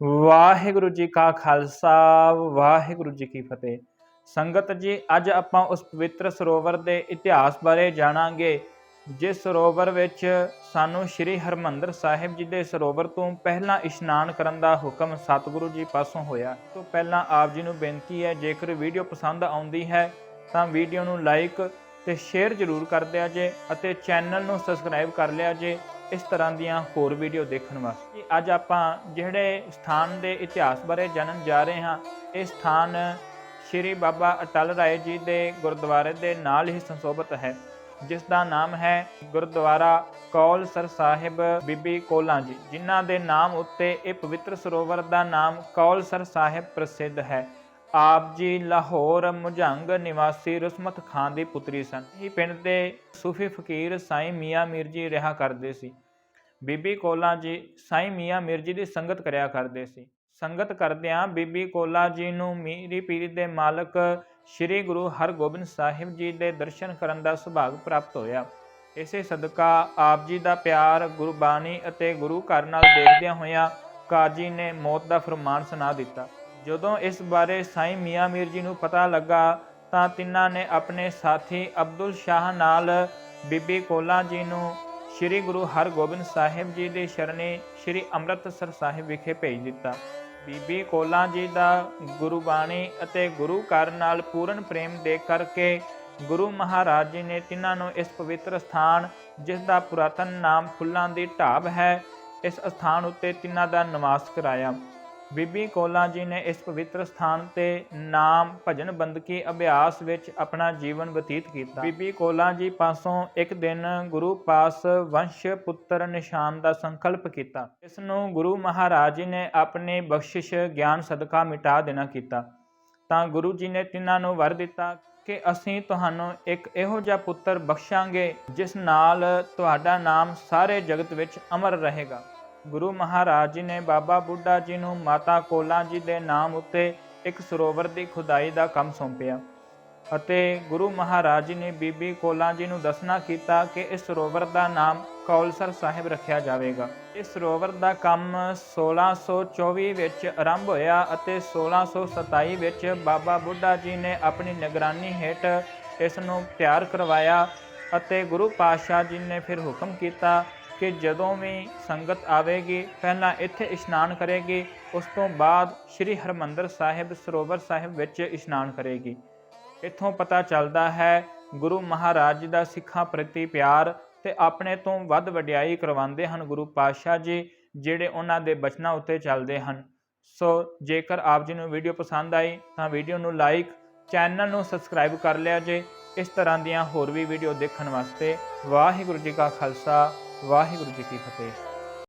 ਵਾਹਿਗੁਰੂ ਜੀ ਕਾ ਖਾਲਸਾ, ਵਾਹਿਗੁਰੂ ਜੀ ਕੀ ਫਤਿਹ। ਸੰਗਤ ਜੀ, ਅੱਜ ਆਪਾਂ ਉਸ ਪਵਿੱਤਰ ਸਰੋਵਰ ਦੇ ਇਤਿਹਾਸ ਬਾਰੇ ਜਾਣਾਂਗੇ, ਜਿਸ ਸਰੋਵਰ ਵਿੱਚ ਸਾਨੂੰ ਸ੍ਰੀ ਹਰਮੰਦਰ ਸਾਹਿਬ ਜੀ ਦੇ ਸਰੋਵਰ ਤੋਂ ਪਹਿਲਾਂ ਇਸ਼ਨਾਨ ਕਰਨ ਦਾ ਹੁਕਮ ਸਤਿਗੁਰੂ ਜੀ ਪਾਸੋਂ ਹੋਇਆ। ਤੋਂ ਪਹਿਲਾਂ ਆਪ ਜੀ ਨੂੰ ਬੇਨਤੀ ਹੈ, ਜੇਕਰ ਵੀਡੀਓ ਪਸੰਦ ਆਉਂਦੀ ਹੈ, ਤਾਂ ਵੀਡੀਓ ਨੂੰ ਲਾਈਕ ਤੇ ਸ਼ੇਅਰ ਜ਼ਰੂਰ ਕਰ ਦਿਆ ਜੇ ਅਤੇ ਚੈਨਲ ਨੂੰ ਸਬਸਕ੍ਰਾਈਬ ਕਰ ਲਿਆ ਜੇ। ਇਸ ਤਰ੍ਹਾਂ ਦੀਆਂ ਹੋਰ ਵੀਡੀਓ ਦੇਖਣ ਵਾਸਤੇ। ਅੱਜ ਆਪਾਂ ਜਿਹੜੇ ਸਥਾਨ ਦੇ ਇਤਿਹਾਸ ਬਾਰੇ ਜਾਣਨ ਜਾ ਰਹੇ ਹਾਂ, ਇਹ ਸਥਾਨ ਸ਼੍ਰੀ ਬਾਬਾ ਅਟਲ ਰਾਏ ਜੀ ਦੇ ਗੁਰਦੁਆਰੇ ਦੇ ਨਾਲ ਹੀ ਸੰਸੋਭਿਤ ਹੈ, ਜਿਸ ਦਾ ਨਾਮ ਹੈ ਗੁਰਦੁਆਰਾ ਕੌਲ ਸਰ ਸਾਹਿਬ ਬੀਬੀ ਕੋਲਾਂ ਜੀ। ਜਿਨ੍ਹਾਂ ਦੇ ਨਾਮ ਉੱਤੇ ਇਹ ਪਵਿੱਤਰ ਸਰੋਵਰ ਦਾ ਨਾਮ ਕੌਲ ਸਰ ਸਾਹਿਬ ਪ੍ਰਸਿੱਧ ਹੈ। ਆਪ ਜੀ ਲਾਹੌਰ ਮੁਝੰਗ ਨਿਵਾਸੀ ਰਸਮਤ ਖਾਨ ਦੀ ਪੁੱਤਰੀ ਸਨ। ਇਹ ਪਿੰਡ ਦੇ ਸੂਫੀ ਫਕੀਰ ਸਾਈਂ ਮੀਆਂ ਮੀਰ ਜੀ ਰਿਹਾ ਕਰਦੇ ਸੀ। ਬੀਬੀ ਕੋਲਾ ਜੀ ਸਾਈਂ ਮੀਆਂ ਮੀਰ ਜੀ ਦੀ ਸੰਗਤ ਕਰਿਆ ਕਰਦੇ ਸੀ। ਸੰਗਤ ਕਰਦਿਆਂ ਬੀਬੀ ਕੋਲਾ ਜੀ ਨੂੰ ਮੀਰੀ ਪੀਰੀ ਦੇ ਮਾਲਕ ਸ੍ਰੀ ਗੁਰੂ ਹਰਗੋਬਿੰਦ ਸਾਹਿਬ ਜੀ ਦੇ ਦਰਸ਼ਨ ਕਰਨ ਦਾ ਸੁਭਾਗ ਪ੍ਰਾਪਤ ਹੋਇਆ। ਇਸੇ ਸਦਕਾ ਆਪ ਜੀ ਦਾ ਪਿਆਰ, ਗੁਰਬਾਣੀ ਅਤੇ ਗੁਰੂ ਘਰ ਨਾਲ ਦੇਖਦਿਆਂ ਹੋਇਆਂ ਕਾਜੀ ਨੇ ਮੌਤ ਦਾ ਫਰਮਾਨ ਸੁਣਾ ਦਿੱਤਾ। ਜਦੋਂ ਇਸ ਬਾਰੇ ਸਾਈਂ ਮੀਆਂ ਮੀਰ ਜੀ ਨੂੰ ਪਤਾ ਲੱਗਾ ਤਾਂ ਤਿੰਨਾਂ ਨੇ ਆਪਣੇ ਸਾਥੀ ਅਬਦੁਲ ਸ਼ਾਹ ਨਾਲ ਬੀਬੀ ਕੋਲਾ ਜੀ ਨੂੰ ਸ੍ਰੀ ਗੁਰੂ ਹਰਗੋਬਿੰਦ ਸਾਹਿਬ ਜੀ ਦੇ ਸ਼ਰਣੇ ਸ੍ਰੀ ਅੰਮ੍ਰਿਤਸਰ ਸਾਹਿਬ ਵਿਖੇ ਭੇਜ ਦਿੱਤਾ। ਬੀਬੀ ਕੋਲਾ ਜੀ ਦਾ ਗੁਰਬਾਣੀ ਅਤੇ ਗੁਰੂ ਘਰ ਨਾਲ ਪੂਰਨ ਪ੍ਰੇਮ ਦੇ ਕਰਕੇ ਗੁਰੂ ਮਹਾਰਾਜ ਜੀ ਨੇ ਤਿੰਨਾਂ ਨੂੰ ਇਸ ਪਵਿੱਤਰ ਸਥਾਨ, ਜਿਸ ਦਾ ਪੁਰਾਤਨ ਨਾਮ ਫੁੱਲਾਂ ਦੀ ਢਾਬ ਹੈ, ਇਸ ਸਥਾਨ ਉੱਤੇ ਤਿੰਨਾਂ ਦਾ ਨਿਵਾਸ ਕਰਾਇਆ। ਬੀਬੀ ਕੋਲਾ ਜੀ ਨੇ ਇਸ ਪਵਿੱਤਰ ਸਥਾਨ ਤੇ ਨਾਮ ਭਜਨ ਬੰਦਗੀ ਅਭਿਆਸ ਵਿੱਚ ਆਪਣਾ ਜੀਵਨ ਬਤੀਤ ਕੀਤਾ। ਬੀਬੀ ਕੋਲਾ ਜੀ ਪਾਸੋਂ ਇੱਕ ਦਿਨ ਗੁਰੂ ਪਾਸ ਵੰਸ਼ ਪੁੱਤਰ ਨਿਸ਼ਾਨ ਦਾ ਸੰਕਲਪ ਕੀਤਾ। ਇਸ ਨੂੰ ਗੁਰੂ ਮਹਾਰਾਜ ਜੀ ਨੇ ਆਪਣੀ ਬਖਸ਼ਿਸ਼ ਗਿਆਨ ਸਦਕਾ ਮਿਟਾ ਦੇਣਾ ਕੀਤਾ। ਤਾਂ ਗੁਰੂ ਜੀ ਨੇ ਤਿੰਨਾਂ ਨੂੰ ਵਰ ਦਿੱਤਾ ਕਿ ਅਸੀਂ ਤੁਹਾਨੂੰ ਇੱਕ ਇਹੋ ਜਿਹਾ ਪੁੱਤਰ ਬਖਸ਼ਾਂਗੇ ਜਿਸ ਨਾਲ ਤੁਹਾਡਾ ਨਾਮ ਸਾਰੇ ਜਗਤ ਵਿੱਚ ਅਮਰ ਰਹੇਗਾ। ਗੁਰੂ ਮਹਾਰਾਜ ਜੀ ਨੇ ਬਾਬਾ ਬੁੱਢਾ ਜੀ ਨੂੰ ਮਾਤਾ ਕੋਲਾ ਜੀ ਦੇ ਨਾਮ ਉੱਤੇ ਇੱਕ ਸਰੋਵਰ ਦੀ ਖੁਦਾਈ ਦਾ ਕੰਮ ਸੌਂਪਿਆ ਅਤੇ ਗੁਰੂ ਮਹਾਰਾਜ ਜੀ ਨੇ ਬੀਬੀ ਕੋਲਾ ਜੀ ਨੂੰ ਦੱਸਣਾ ਕੀਤਾ ਕਿ ਇਸ ਸਰੋਵਰ ਦਾ ਨਾਮ ਕੌਲਸਰ ਸਾਹਿਬ ਰੱਖਿਆ ਜਾਵੇਗਾ। ਇਸ ਸਰੋਵਰ ਦਾ ਕੰਮ 1624 ਵਿੱਚ ਆਰੰਭ ਹੋਇਆ ਅਤੇ 1627 ਵਿੱਚ ਬਾਬਾ ਬੁੱਢਾ ਜੀ ਨੇ ਆਪਣੀ ਨਿਗਰਾਨੀ ਹੇਠ ਇਸ ਨੂੰ ਤਿਆਰ ਕਰਵਾਇਆ ਅਤੇ ਗੁਰੂ ਪਾਤਸ਼ਾਹ ਜੀ ਨੇ ਫਿਰ ਹੁਕਮ ਕੀਤਾ ਕਿ ਜਦੋਂ ਵੀ ਸੰਗਤ ਆਵੇਗੀ, ਪਹਿਲਾਂ ਇੱਥੇ ਇਸ਼ਨਾਨ ਕਰੇਗੀ, ਉਸ ਤੋਂ ਬਾਅਦ ਸ੍ਰੀ ਹਰਮੰਦਰ ਸਾਹਿਬ, ਸਰੋਵਰ ਸਾਹਿਬ ਵਿੱਚ ਇਸ਼ਨਾਨ ਕਰੇਗੀ। ਇੱਥੋਂ ਪਤਾ ਚੱਲਦਾ ਹੈ, ਗੁਰੂ ਮਹਾਰਾਜ ਜੀ ਦਾ ਸਿੱਖਾਂ ਪ੍ਰਤੀ ਪਿਆਰ ਤੇ ਆਪਣੇ ਤੋਂ ਵੱਧ ਵਡਿਆਈ ਕਰਵਾਉਂਦੇ ਹਨ ਗੁਰੂ ਪਾਤਸ਼ਾਹ ਜੀ, ਜਿਹੜੇ ਉਹਨਾਂ ਦੇ ਬਚਨਾਂ ਉੱਤੇ ਚੱਲਦੇ ਹਨ। ਸੋ ਜੇਕਰ ਆਪ ਜੀ ਨੂੰ ਵੀਡੀਓ ਪਸੰਦ ਆਈ, ਤਾਂ ਵੀਡੀਓ ਨੂੰ ਲਾਈਕ, ਚੈਨਲ ਨੂੰ ਸਬਸਕ੍ਰਾਈਬ ਕਰ ਲਿਆ ਜੇ। ਇਸ ਤਰ੍ਹਾਂ ਦੀਆਂ ਹੋਰ ਵੀ ਵੀਡੀਓ ਦੇਖਣ ਵਾਸਤੇ ਵਾਹਿਗੁਰੂ ਜੀ ਕਾ ਖਾਲਸਾ ਵਾਹਿਗੁਰੂ ਜੀ ਕੀ ਫਤਿਹ।